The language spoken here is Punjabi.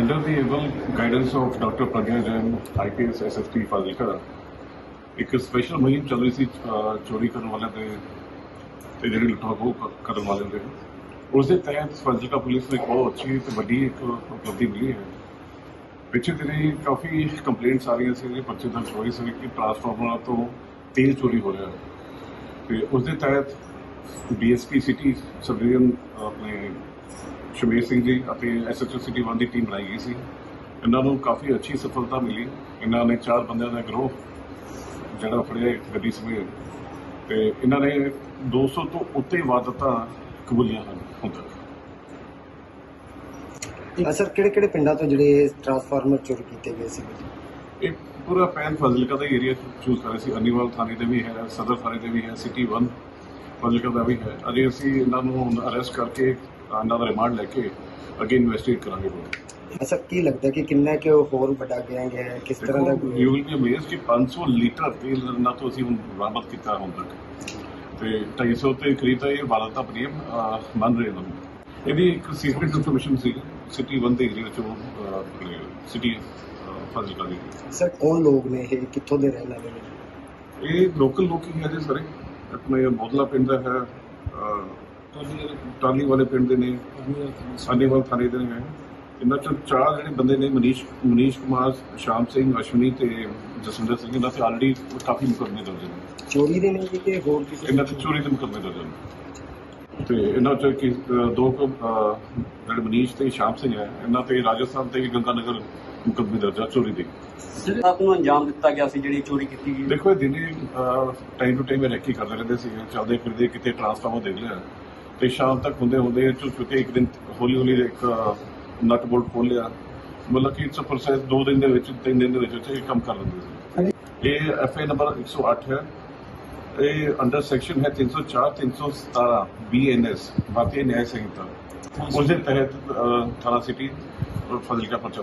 Under the able guidance of Dr. Pragya Jain, IPS SSP Fazilka ਇੱਕ ਸਪੈਸ਼ਲ ਮੁਹਿੰਮ ਚੱਲ ਰਹੀ ਸੀ ਚੋਰੀ ਕਰਨ ਵਾਲਿਆਂ ਦੇ ਤੇ ਜਿਹੜੇ ਲੁੱਟਾਂ ਕਰਨ ਵਾਲਿਆਂ ਦੇ। ਉਸ ਦੇ ਤਹਿਤ ਫਾਜ਼ਿਲਕਾ ਪੁਲਿਸ ਨੂੰ ਇੱਕ ਬਹੁਤ ਅੱਛੀ ਤੇ ਵੱਡੀ ਇੱਕ ਉਪਲਬਧੀ ਮਿਲੀ ਹੈ। ਪਿੱਛੇ ਦਿਨੀ ਕਾਫੀ ਕੰਪਲੇਂਟਸ ਆ ਰਹੀਆਂ ਸੀ ਕਿ ਪਰਚੇ ਦਰਜ ਹੋਏ ਸੀ ਕਿ ਟਰਾਂਸਫਾਰਮਰਾਂ ਤੋਂ ਤੇਲ ਚੋਰੀ ਹੋ ਰਿਹਾ ਹੈ। ਤੇ ਉਸ ਦੇ ਤਹਿਤ ਡੀਐਸਪੀ ਸਿਟੀ ਸਬਡਿਵੀਜ਼ਨ ਆਪਣੇ ਸ਼ਮੀਰ ਸਿੰਘ ਜੀ ਅਤੇ ਐਸਐਚਓ ਸਿਟੀ 1 ਦੀ ਟੀਮ ਬਣਾਈ ਗਈ ਸੀ। ਇਹਨਾਂ ਨੂੰ ਕਾਫੀ ਅੱਛੀ ਸਫਲਤਾ ਮਿਲੀ। ਇਹਨਾਂ ਨੇ ਚਾਰ ਬੰਦਿਆਂ ਦਾ ਗਰੋਹ ਜਿਹੜਾ ਫੜਿਆ ਇੱਕ ਗੱਡੀ ਸਮੇਤ। ਤੇ ਇਹਨਾਂ ਨੇ 200 ਤੋਂ ਉੱਤੇ ਵਾਰਦਾਤਾਂ ਕਬੂਲੀਆਂ ਹਨ ਹੁਣ ਤੱਕ। ਸਰ ਕਿਹੜੇ ਕਿਹੜੇ ਪਿੰਡਾਂ ਤੋਂ ਜਿਹੜੇ ਟਰਾਂਸਫਾਰਮਰ ਚੋਰੀ ਕੀਤੇ ਗਏ ਸੀ? ਇਹ ਪੂਰਾ ਪੈਨ ਫਜ਼ਲਕਾ ਦਾ ਏਰੀਆ ਚੂਜ਼ ਕਰ ਰਹੇ ਸੀ। ਅਨੀਵਾਲ ਥਾਣੇ ਦੇ ਵੀ ਹੈ ਸਦਰ ਥਾਣੇ ਦੇ ਵੀ ਹੈ ਸਿਟੀ 1 ਫਜ਼ਲਕਾ ਦਾ ਵੀ ਹੈ। ਅਜੇ ਅਸੀਂ ਇਹਨਾਂ ਨੂੰ ਅਰੈਸਟ ਕਰਕੇ ਦਾ ਰਿਮਾਂਡ ਲੈ ਕੇ ਅੱਗੇ ਇਨਵੈਸਟੀਗੇਟ ਕਰਾਂਗੇ ਬੋਲ ਸਰ ਕੀ ਲੱਗਦਾ ਕਿ ਕਿੰਨਾ ਕਿ ਉਹ ਹੋਰ ਵੱਡਾ ਗੈਂਗ ਹੈ? ਕਿਸ ਤਰ੍ਹਾਂ ਦਾ ਕੋਈ- ਯੂ ਵਿਲ ਬੀ ਅਮੇਜ਼ਡ ਕਿ 500 ਲੀਟਰ ਤੇਲ ਨਾ ਤੋਂ ਅਸੀਂ ਹੁਣ ਬਰਾਮਦ ਕੀਤਾ ਹੁਣ ਤੱਕ। ਤੇ 250 ਤੇ ਕਰੀਬ ਤਾਂ ਇਹ ਵਾਰਦਾਤਾਂ ਆਪਣੀਆਂ ਅਹ, ਮੰਨ ਰਹੇ ਨੇ। ਇਹਦੀ ਇੱਕ ਸੀਕ੍ਰੀਟ ਇਨਫੋਰਮੇਸ਼ਨ ਸੀ ਸਿਟੀ 1 ਦੇ ਏਰੀਆ ਚੋਂ ਸਿਟੀ ਫਜ਼ਲਕਾ ਦੀ ਸਰ ਕੌਣ ਲੋਕ ਨੇ ਇਹ? ਕਿੱਥੋਂ ਦੇ ਰਹਿਣ ਵਾਲੇ ਨੇ? ਇਹ ਲੋਕਲ ਲੋਕ ਹੀ ਹੈ ਜੀ ਸਾਰੇ। ਆਪਣੇ ਮੋਦਲਾ ਪਿੰਡ ਦਾ ਹੈ ਟਾਲੀ ਵਾਲੇ ਪਿੰਡ ਦੇ ਨੇ ਸਾਨੇਵਾਲ ਥਾਣੇ ਦੇ ਨੇ। ਇਹਨਾਂ ਚੋਂ ਚਾਰ ਜਿਹੜੇ ਬੰਦੇ ਨੇ ਮਨੀਸ਼ ਮਨੀਸ਼ ਕੁਮਾਰ ਸ਼ਾਮ ਸਿੰਘ ਅਸ਼ਵਨੀ ਤੇ ਜਸਵਿੰਦਰ ਸਿੰਘ ਇਹਨਾਂ ਤੇ ਆਲਰੇਡੀ ਕਾਫੀ ਮੁਕੱਦਮੇ ਦਰਜ ਨੇ। ਚੋਰੀ ਦੇ ਨੇ ਜੀ ਹੋਰ ਕਿਸੇ ਇਹਨਾਂ ਤੇ ਚੋਰੀ ਦੇ ਮੁਕੱਦਮੇ ਦਰਜ ਨੇ। ਤੇ ਇਹਨਾਂ ਚੋਂ ਕਿ ਦੋ ਕੁ, ਜਿਹੜੇ ਮਨੀਸ਼ ਤੇ ਸ਼ਾਮ ਸਿੰਘ ਹੈ ਇਹਨਾਂ ਤੇ ਰਾਜਸਥਾਨ ਤੇ ਗੰਗਾਨਗਰ ਮੁਕੱਦਮੇ ਦਰਜ ਚੋਰੀ ਦੇ। ਆਪ ਨੂੰ ਅੰਜਾਮ ਦਿੱਤਾ ਗਿਆ ਸੀ ਜਿਹੜੀ ਚੋਰੀ ਕੀਤੀ ਗਈ? ਦੇਖੋ ਇਹ ਦਿਨੇ ਟਾਈਮ ਟੂ ਟਾਈਮ ਰੈਕੀ ਕਰਦੇ ਰਹਿੰਦੇ ਸੀ ਚੱਲਦੇ ਫਿਰਦੇ ਕਿਤੇ ਟਰਾਂਸਫਾਰਮਰ ਦੇਖ ਲਿਆ। ਤੇ ਸ਼ਾਮ ਤੱਕ ਹੁੰਦੇ ਹੁੰਦੇ ਚੁੱਕੇ ਇੱਕ ਦਿਨ ਹੌਲੀ ਹੌਲੀ ਇੱਕ ਨਟ ਬੋਲਟ ਖੋਲਿਆ ਮਤਲਬ ਕਿ ਇਟਸ ਪ੍ਰੋਸੈਸ ਦੋ ਦਿਨ ਦੇ ਵਿੱਚ ਤਿੰਨ ਦਿਨ ਦੇ ਵਿੱਚ ਇਹ ਕੰਮ ਕਰ ਦਿੰਦੇ ਸੀ। ਇਹ ਐਫ ਆਈ ਨੰਬਰ 108 ਹੈ। ਇਹ ਅੰਡਰ ਸੈਕਸ਼ਨ ਹੈ 304 317 ਬੀਐਨਐਸ ਭਾਰਤੀ ਨਿਆਂ ਸੰਹਿਤਾ। ਉਸ ਦੇ ਤਹਿਤ ਥਾਣਾ ਸਿਟੀ ਫਜ਼ਿਲਕਾ ਦਰਜ